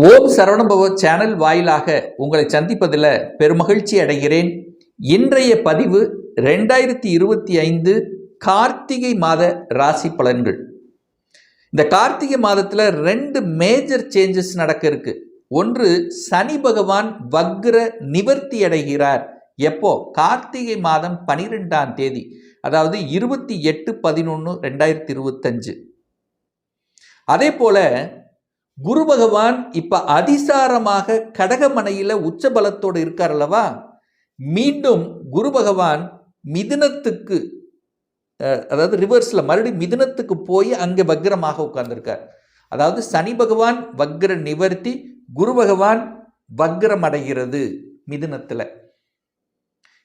ஓம் Saravanabhava channel வாயிலாக உங்களை சந்திப்பதில் பெருமகிழ்ச்சி அடைகிறேன். இன்றைய பதிவு ரெண்டாயிரத்தி இருபத்தி ஐந்து கார்த்திகை மாத ராசி பலன்கள். இந்த கார்த்திகை மாதத்தில் ரெண்டு மேஜர் சேஞ்சஸ் நடக்க இருக்கு. ஒன்று சனி பகவான் வக்ர நிவர்த்தி அடைகிறார். எப்போ? கார்த்திகை மாதம் பனிரெண்டாம் தேதி அதாவது இருபத்தி எட்டு பதினொன்று ரெண்டாயிரத்தி இருபத்தஞ்சு. அதே போல குரு பகவான் இப்போ அதிசாரமாக கடகமனையில் உச்ச பலத்தோடு இருக்கார் அல்லவா? மீண்டும் குரு பகவான் மிதுனத்துக்கு அதாவது ரிவர்ஸில் மறுபடியும் மிதுனத்துக்கு போய் அங்கே வக்ரமாக உட்கார்ந்துருக்கார். அதாவது சனி பகவான் வக்ர நிவர்த்தி குரு பகவான் வக்ரம் அடைகிறது மிதுனத்தில்.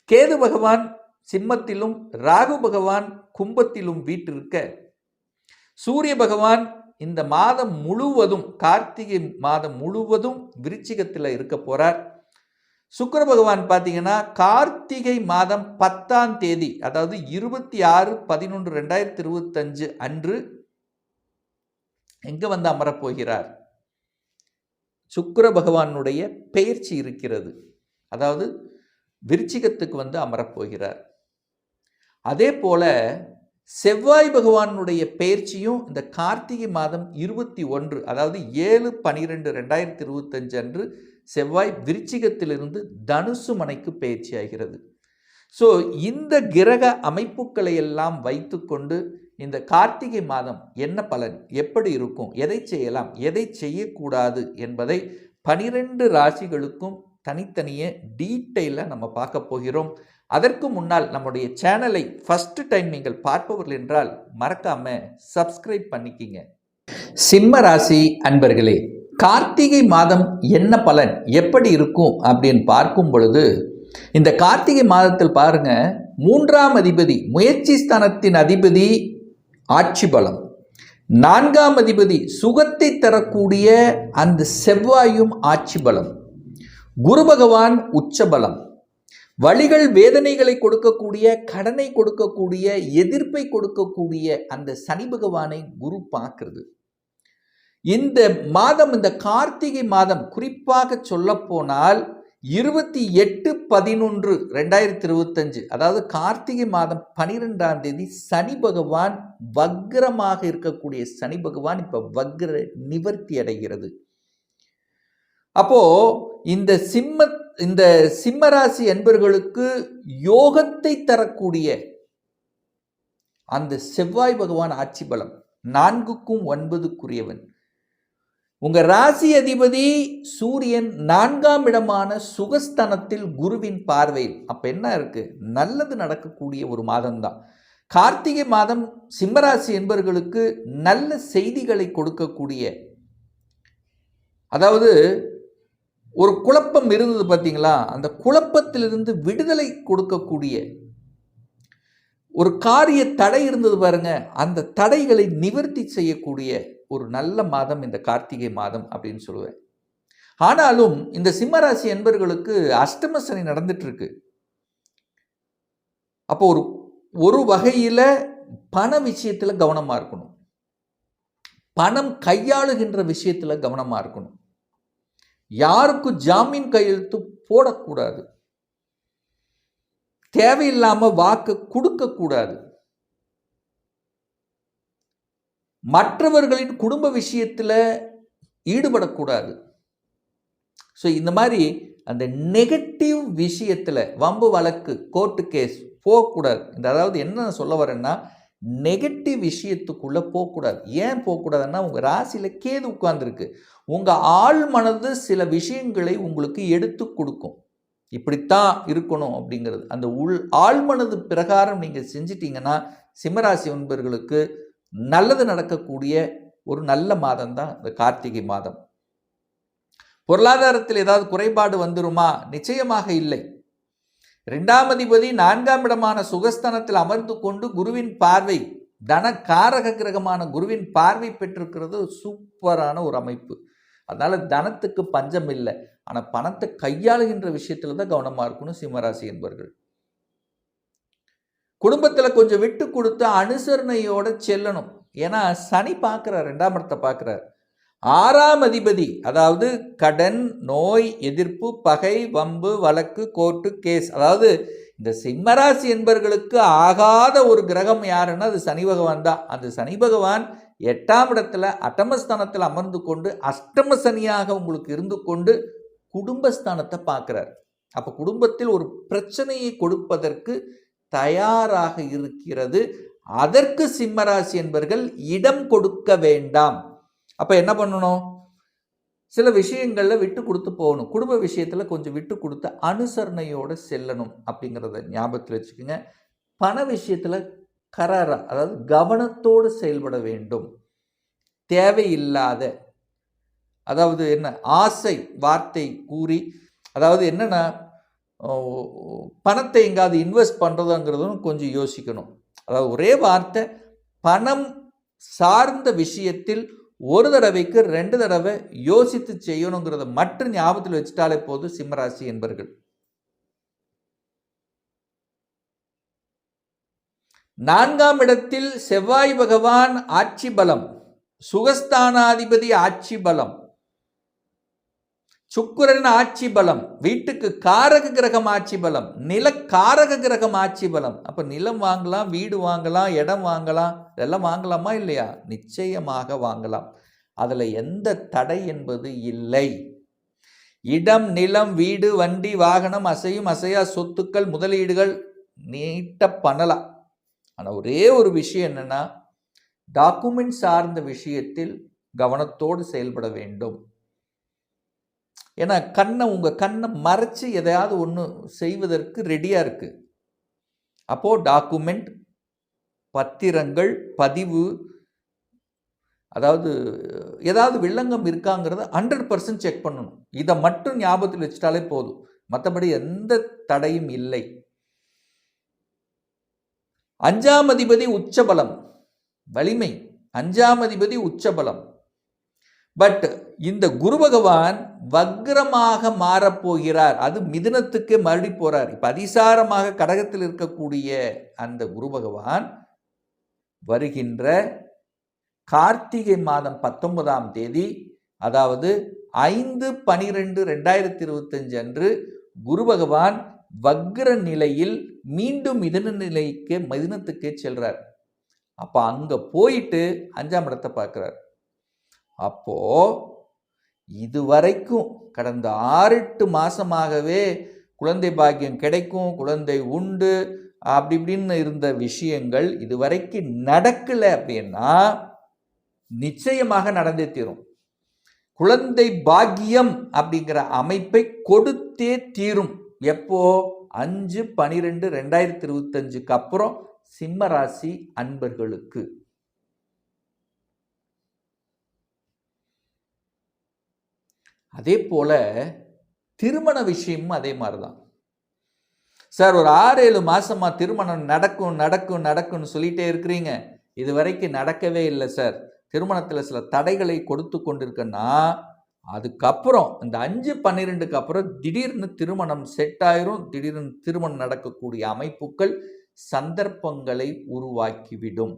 கேது பகவான் சிம்மத்திலும் ராகு பகவான் கும்பத்திலும் வீட்டிருக்க சூரிய பகவான் இந்த மாதம் முழுவதும் கார்த்திகை மாதம் முழுவதும் விருச்சிகத்தில் இருக்க போகிறார் சுக்கர பகவான் பார்த்தீங்கன்னா கார்த்திகை மாதம் பத்தாம் தேதி அதாவது இருபத்தி ஆறு பதினொன்று ரெண்டாயிரத்தி இருபத்தஞ்சு அன்று எங்கே வந்து அமரப் போகிறார் பகவானுடைய பெயர்ச்சி இருக்கிறது. அதாவது விருச்சிகத்துக்கு வந்து அமரப் போகிறார் அதே போல செவ்வாய் பகவானுடைய பயிற்சியும் இந்த கார்த்திகை மாதம் இருபத்தி ஒன்று அதாவது ஏழு பனிரெண்டு ரெண்டாயிரத்தி இருபத்தஞ்சு அன்று செவ்வாய் விருச்சிகத்திலிருந்து தனுசு மனைக்கு பயிற்சி ஆகிறது ஸோ இந்த கிரக அமைப்புகளை எல்லாம் வைத்துக்கொண்டு இந்த கார்த்திகை மாதம் என்ன பலன்? எப்படி இருக்கும்? எதை செய்யலாம்? எதை செய்யக்கூடாது? என்பதை பனிரெண்டு ராசிகளுக்கும் தனித்தனியே டீட்டெயிலாக நம்ம பார்க்க போகிறோம். அதற்கு முன்னால் நம்முடைய சேனலை ஃபஸ்ட்டு டைம் நீங்கள் பார்ப்பவர்கள் என்றால் மறக்காமல் சப்ஸ்கிரைப் பண்ணிக்கிங்க. சிம்ம ராசி அன்பர்களே கார்த்திகை மாதம் என்ன பலன் எப்படி இருக்கும் அப்படின்னு பார்க்கும் பொழுது இந்த கார்த்திகை மாதத்தில் பாருங்க மூன்றாம் அதிபதி முயற்சி ஸ்தானத்தின் அதிபதி ஆட்சி பலம். நான்காம் அதிபதி சுகத்தை தரக்கூடிய அந்த செவ்வாயும் ஆட்சி பலம். குரு பகவான் உச்சபலம் வழிகள் வேதனைகளை கொடுக்கக்கூடிய கடனை கொடுக்கக்கூடிய எதிர்ப்பை கொடுக்கக்கூடிய அந்த சனி பகவானை குரு பார்க்கிறது. இந்த மாதம் இந்த கார்த்திகை மாதம் குறிப்பாக சொல்லப்போனால் இருபத்தி எட்டு பதினொன்று ரெண்டாயிரத்தி இருபத்தஞ்சு அதாவது கார்த்திகை மாதம் பனிரெண்டாம் தேதி சனி பகவான் வக்ரமாக இருக்கக்கூடிய சனி பகவான் இப்ப வக்ர நிவர்த்தி அடைகிறது. அப்போ இந்த சிம்ம இந்த சிம்மராசி என்பர்களுக்கு யோகத்தை தரக்கூடிய அந்த செவ்வாய் பகவான் ஆட்சி பலம் நான்குக்கும் ஒன்பதுக்குரியவன். உங்க ராசி அதிபதி சூரியன் நான்காம் இடமான சுகஸ்தனத்தில் குருவின் பார்வையில் அப்ப என்ன இருக்கு? நல்லது நடக்கக்கூடிய ஒரு மாதம்தான். கார்த்திகை மாதம் சிம்மராசி என்பவர்களுக்கு நல்ல செய்திகளை கொடுக்கக்கூடிய அதாவது ஒரு குழப்பம் இருந்தது பார்த்தீங்களா அந்த குழப்பத்திலிருந்து விடுதலை கொடுக்கக்கூடிய ஒரு காரிய தடை இருந்தது பாருங்க. அந்த தடைகளை நிவர்த்தி செய்யக்கூடிய ஒரு நல்ல மாதம் இந்த கார்த்திகை மாதம் அப்படின்னு சொல்லுவேன். ஆனாலும் இந்த சிம்மராசி என்பவர்களுக்கு அஷ்டம சனி நடந்துட்டு இருக்கு அப்போ ஒரு ஒரு வகையில் பண விஷயத்தில் கவனமாக இருக்கணும். பணம் கையாளுகின்ற விஷயத்தில் கவனமாக இருக்கணும். யாருக்கும் ஜாமீன் கையெழுத்து போடக்கூடாது. தேவையில்லாம வாக்கு கொடுக்கக்கூடாது. மற்றவர்களின் குடும்ப விஷயத்தில் ஈடுபடக்கூடாது. ஸோ இந்த மாதிரி அந்த நெகட்டிவ் விஷயத்தில் வம்பு வழக்கு கோர்ட்டு கேஸ் போகக்கூடாது. இந்த அதாவது என்ன நான் சொல்ல வரேன்னா நெகட்டிவ் விஷயத்துக்குள்ள போகக்கூடாது. ஏன் போகக்கூடாதுன்னா உங்க ராசியில கேது உட்கார்ந்துருக்கு. உங்க ஆள் மனது சில விஷயங்களை உங்களுக்கு எடுத்து கொடுக்கும். இப்படித்தான் இருக்கணும் அப்படிங்கிறது. அந்த உள் ஆழ்மனது பிரகாரம் நீங்க செஞ்சிட்டீங்கன்னா சிம்மராசி ஒன்பர்களுக்கு நல்லது நடக்கக்கூடிய ஒரு நல்ல மாதம் தான் இந்த கார்த்திகை மாதம். பொருளாதாரத்தில் ஏதாவது குறைபாடு வந்துருமா? நிச்சயமாக இல்லை. இரண்டாம் அதிபதி நான்காம் இடமான சுகஸ்தனத்தில் அமர்ந்து கொண்டு குருவின் பார்வை தன காரக கிரகமான குருவின் பார்வை பெற்றிருக்கிறது. சூப்பரான ஒரு அமைப்பு. அதனால தனத்துக்கு பஞ்சம் இல்லை. ஆனால் பணத்தை கையாளுகின்ற விஷயத்துல தான் கவனமாக இருக்கணும் சிம்மராசி என்பவர்கள் குடும்பத்தில் கொஞ்சம் விட்டு கொடுத்து அனுசரணையோட செல்லணும். ஏன்னா சனி பார்க்குறார் ரெண்டாம் இடத்தை பார்க்குறார் ஆறாம் அதிபதி அதாவது கடன் நோய் எதிர்ப்பு பகை வம்பு வழக்கு கோர்ட்டு கேஸ். அதாவது இந்த சிம்மராசி என்பர்களுக்கு ஆகாத ஒரு கிரகம் யாருன்னா அது சனி பகவான் தான். அந்த சனி பகவான் எட்டாம் இடத்துல அட்டமஸ்தானத்தில் அமர்ந்து கொண்டு அஷ்டம சனியாக உங்களுக்கு இருந்து கொண்டு குடும்பஸ்தானத்தை பார்க்குறார். அப்போ குடும்பத்தில் ஒரு பிரச்சனையை கொடுப்பதற்கு தயாராக இருக்கிறது. அதற்கு சிம்மராசி என்பர்கள் இடம் கொடுக்க வேண்டாம். அப்போ என்ன பண்ணணும்? சில விஷயங்களில் விட்டு கொடுத்து போகணும். குடும்ப விஷயத்தில் கொஞ்சம் விட்டு கொடுத்து அனுசரணையோடு செல்லணும் அப்படிங்கிறத ஞாபகத்தில் வச்சுக்கோங்க. பண விஷயத்தில் கராரா அதாவது கவனத்தோடு செயல்பட வேண்டும். தேவையில்லாத அதாவது என்ன? ஆசை வார்த்தை கூறி அதாவது என்னென்னா பணத்தை எங்காவது இன்வெஸ்ட் பண்ணுறதுங்கிறதும் கொஞ்சம் யோசிக்கணும். அதாவது ஒரே வார்த்தை பணம் சார்ந்த விஷயத்தில் ஒரு தடவைக்கு ரெண்டு தடவை யோசித்து செய்யணுங்கிறத மட்டும் ஞாபகத்தில் வச்சுட்டாலே போதும் சிம்மராசி என்பர்கள். நான்காம் இடத்தில் செவ்வாய் பகவான் ஆட்சி பலம் சுகஸ்தானாதிபதி ஆட்சி பலம். சுக்குரன் ஆட்சி பலம் வீட்டுக்கு காரக கிரகம் ஆட்சி பலம் நில காரக கிரகம் ஆட்சி பலம் அப்போ நிலம் வாங்கலாம் வீடு வாங்கலாம் இடம் வாங்கலாம். இதெல்லாம் வாங்கலாமா இல்லையா? நிச்சயமாக வாங்கலாம். அதில் எந்த தடை என்பது இல்லை. இடம் நிலம் வீடு வண்டி வாகனம் அசையும் அசையா சொத்துக்கள் முதலீடுகள் நீட்ட பண்ணலாம். ஆனால் ஒரே ஒரு விஷயம் என்னென்னா டாக்குமெண்ட் சார்ந்த விஷயத்தில் கவனத்தோடு செயல்பட வேண்டும். ஏன்னா கண்ணை உங்கள் கண்ணை மறைச்சி எதையாவது ஒன்று செய்வதற்கு ரெடியாக இருக்குது அப்போது டாக்குமெண்ட் பத்திரங்கள் பதிவு அதாவது ஏதாவது வில்லங்கம் இருக்காங்கிறத ஹண்ட்ரட் பர்சன்ட் செக் பண்ணணும். இதை மட்டும் ஞாபகத்தில் வச்சுட்டாலே போதும். மற்றபடி எந்த தடையும் இல்லை. அஞ்சாம் அதிபதி உச்சபலம். வலிமை. அஞ்சாம் அதிபதி உச்சபலம். பட் இந்த குரு பகவான் வக்ரமாக மாறப்போகிறார். அது மிதுனத்துக்கு மறுபடி போகிறார் இப்போ அதிசாரமாக கடகத்தில் இருக்கக்கூடிய அந்த குரு பகவான் வருகின்ற கார்த்திகை மாதம் பத்தொன்பதாம் தேதி அதாவது ஐந்து பனிரெண்டு ரெண்டாயிரத்தி இருபத்தஞ்சு அன்று குரு பகவான் வக்ர நிலையில் மீண்டும் மிதன நிலைக்கு மிதனத்துக்கே செல்றார். அப்போ அங்கே போயிட்டு அஞ்சாம் இடத்தை பார்க்குறார். அப்போ இதுவரைக்கும் கடந்த ஆறு எட்டு மாசமாகவே குழந்தை பாக்கியம் கிடைக்கும் குழந்தை உண்டு அப்படி இப்படின்னு இருந்த விஷயங்கள் இதுவரைக்கும் நடக்கலை அப்படின்னா நிச்சயமாக நடந்தே தீரும். குழந்தை பாக்கியம் அப்படிங்கிற அமைப்பை கொடுத்தே தீரும். எப்போ? அஞ்சு பனிரெண்டு ரெண்டாயிரத்தி இருபத்தஞ்சுக்கு அப்புறம் சிம்மராசி அன்பர்களுக்கு. அதே போல் திருமண விஷயமும் அதே மாதிரி தான் சார் ஒரு ஆறு ஏழு மாதமாக திருமணம் நடக்கும் நடக்கும் நடக்கும்னு சொல்லிகிட்டே இருக்கிறீங்க. இது வரைக்கும் நடக்கவே இல்லை சார். திருமணத்தில் சில தடைகளை கொடுத்து கொண்டிருக்கன்னா அதுக்கப்புறம் இந்த அஞ்சு பன்னிரெண்டுக்கு அப்புறம் திடீர்னு திருமணம் செட் ஆயிரும் திடீர்னு திருமணம் நடக்கக்கூடிய அமைப்புகள் சந்தர்ப்பங்களை உருவாக்கிவிடும்.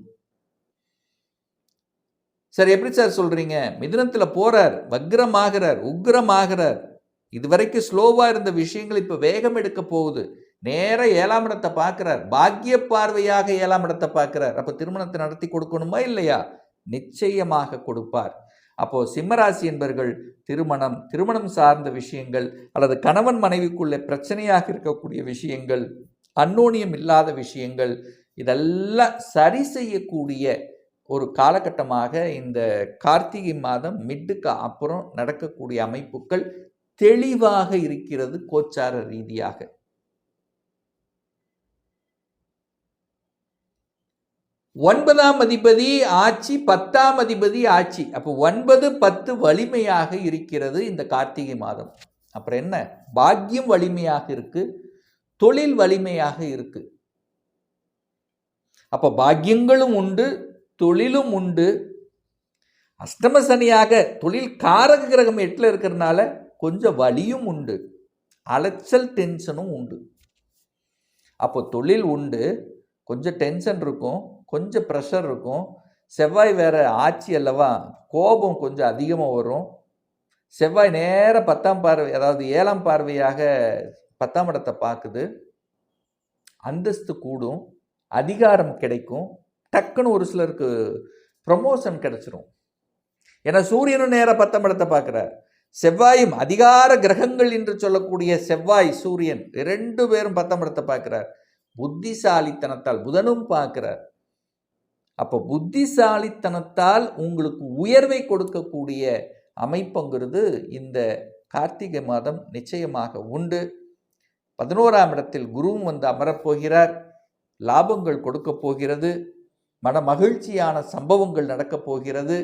சார் எப்படி சார் சொல்கிறீங்க மிதுனத்தில் போகிறார் வக்ரமாகிறார் உக்ரமாகிறார். இதுவரைக்கும் ஸ்லோவாக இருந்த விஷயங்கள் இப்போ வேகம் எடுக்க போகுது. நேர ஏழாம் இடத்தை பார்க்குறார் பாக்கிய பார்வையாக ஏழாம் இடத்தை பார்க்குறார். அப்போ திருமணத்தை நடத்தி கொடுக்கணுமா இல்லையா? நிச்சயமாக கொடுப்பார். அப்போது சிம்மராசி என்பர்கள் திருமணம் திருமணம் சார்ந்த விஷயங்கள் அல்லது கணவன் மனைவிக்குள்ளே பிரச்சனையாக இருக்கக்கூடிய விஷயங்கள் அன்னோனியம் இல்லாத விஷயங்கள் இதெல்லாம் சரி செய்யக்கூடிய ஒரு காலகட்டமாக இந்த கார்த்திகை மாதம் மிட்டுக்கு அப்புறம் நடக்கக்கூடிய அமைப்புகள் தெளிவாக இருக்கிறது கோச்சார ரீதியாக. ஒன்பதாம் அதிபதி ஆட்சி பத்தாம் அதிபதி ஆட்சி. அப்போ ஒன்பது பத்து வலிமையாக இருக்கிறது இந்த கார்த்திகை மாதம். அப்புறம் என்ன? பாக்கியம் வலிமையாக இருக்கு தொழில் வலிமையாக இருக்கு. அப்போ பாக்கியங்களும் உண்டு தொழிலும் உண்டு. அஷ்டம சனியாக தொழில் காரக கிரகம் எட்டில் இருக்கிறதுனால கொஞ்சம் வலியும் உண்டு. அலைச்சல் டென்ஷனும் உண்டு. அப்போ தொழில் உண்டு. கொஞ்சம் டென்ஷன் இருக்கும். கொஞ்சம் ப்ரெஷர் இருக்கும். செவ்வாய் வேற ஆட்சி அல்லவா? கோபம் கொஞ்சம் அதிகமாக வரும். செவ்வாய் நேர பத்தாம் பார்வை அதாவது ஏழாம் பார்வையாக பத்தாம் இடத்தை பார்க்குது. அந்தஸ்து கூடும். அதிகாரம் கிடைக்கும். டக்குன்னு ஒரு சிலருக்கு ப்ரமோஷன் கிடச்சிரும். ஏன்னா சூரியனும் நேராக பத்தாம் இடத்தை பார்க்குறார். செவ்வாயும் அதிகார கிரகங்கள் என்று சொல்லக்கூடிய செவ்வாய் சூரியன் ரெண்டு பேரும் பத்தாம் இடத்தை பார்க்கிறார். புத்திசாலித்தனத்தால் புதனும் பார்க்கிறார். அப்போ புத்திசாலித்தனத்தால் உங்களுக்கு உயர்வை கொடுக்கக்கூடிய அமைப்புங்கிறது இந்த கார்த்திகை மாதம் நிச்சயமாக உண்டு. பதினோராம் இடத்தில் குருவும் வந்து அமரப்போகிறார் லாபங்கள் கொடுக்கப் போகிறது. மன மகிழ்ச்சியான சம்பவங்கள் நடக்கப் போகிறது.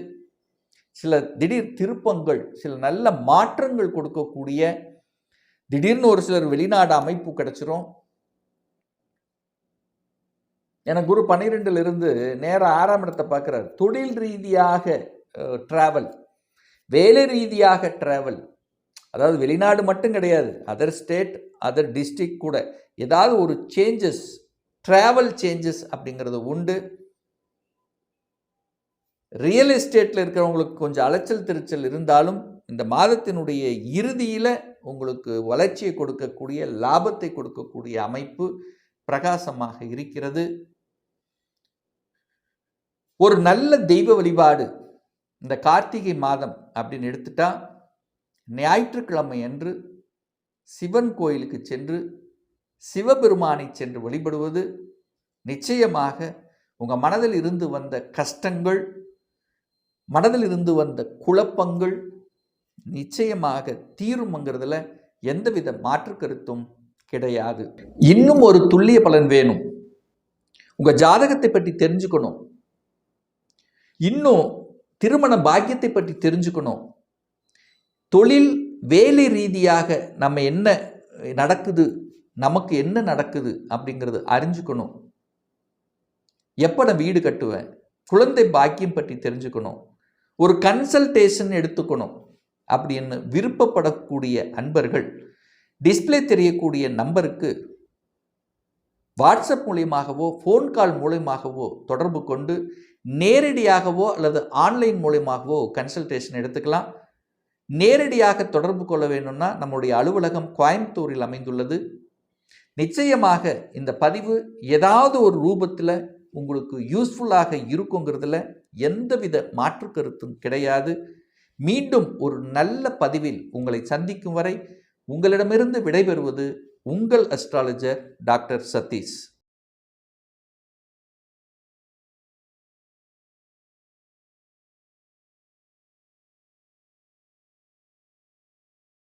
சில திடீர் திருப்பங்கள் சில நல்ல மாற்றங்கள் கொடுக்கக்கூடிய திடீர்னு ஒரு சிலர் வெளிநாடு அமைப்பு கிடைச்சிரும். ஏன்னா குரு பன்னிரெண்டுல இருந்து நேர ஆறாம் இடத்தை பார்க்குறாரு. தொழில் ரீதியாக டிராவல் வேலை ரீதியாக டிராவல் அதாவது வெளிநாடு மட்டும் கிடையாது அதர் ஸ்டேட் அதர் டிஸ்ட்ரிக்ட் கூட. ஏதாவது ஒரு சேஞ்சஸ் ட்ராவல் சேஞ்சஸ் அப்படிங்கிறது உண்டு. ரியல் எஸ்டேட்டில் இருக்கிறவங்களுக்கு கொஞ்சம் அலைச்சல் திருச்சல் இருந்தாலும் இந்த மாதத்தினுடைய இறுதியில் உங்களுக்கு வளர்ச்சியை கொடுக்கக்கூடிய லாபத்தை கொடுக்கக்கூடிய அமைப்பு பிரகாசமாக இருக்கிறது. ஒரு நல்ல தெய்வ வழிபாடு இந்த கார்த்திகை மாதம் அப்படின்னு எடுத்துட்டா ஞாயிற்றுக்கிழமை அன்று சிவன் கோயிலுக்கு சென்று சிவபெருமானை சென்று வழிபடுவது நிச்சயமாக உங்கள் மனதில் இருந்து வந்த கஷ்டங்கள் மனதில் இருந்து வந்த குழப்பங்கள் நிச்சயமாக தீருமங்கிறதுல எந்தவித மாற்று கருத்தும் கிடையாது. இன்னும் ஒரு துல்லிய பலன் வேணும். உங்கள் ஜாதகத்தை பற்றி தெரிஞ்சுக்கணும். இன்னும் திருமண பாக்கியத்தை பற்றி தெரிஞ்சுக்கணும். தொழில் வேலை ரீதியாக நம்ம என்ன நடக்குது நமக்கு என்ன நடக்குது அப்படிங்கிறது அறிஞ்சுக்கணும். எப்போ நான் வீடு கட்டுவேன்? குழந்தை பாக்கியம் பற்றி தெரிஞ்சுக்கணும். ஒரு கன்சல்டேஷன் எடுத்துக்கணும் அப்படின்னு விருப்பப்படக்கூடிய அன்பர்கள் டிஸ்பிளே தெரியக்கூடிய நம்பருக்கு வாட்ஸ்அப் மூலியமாகவோ ஃபோன் கால் மூலியமாகவோ தொடர்பு கொண்டு நேரடியாகவோ அல்லது ஆன்லைன் மூலியமாகவோ கன்சல்டேஷன் எடுத்துக்கலாம். நேரடியாக தொடர்பு கொள்ள வேணும்னா நம்முடைய அலுவலகம் கோயம்புத்தூரில் அமைந்துள்ளது. நிச்சயமாக இந்த பதிவு ஏதாவது ஒரு ரூபத்தில் உங்களுக்கு யூஸ்ஃபுல்லாக இருக்குங்கிறதுல எந்தவித மாற்று கருத்தும் கிடையாது. மீண்டும் ஒரு நல்ல பதிவில் உங்களை சந்திக்கும் வரை உங்களிடமிருந்து விடைபெறுவது உங்கள் அஸ்ட்ராலஜர் டாக்டர் சதீஷ்.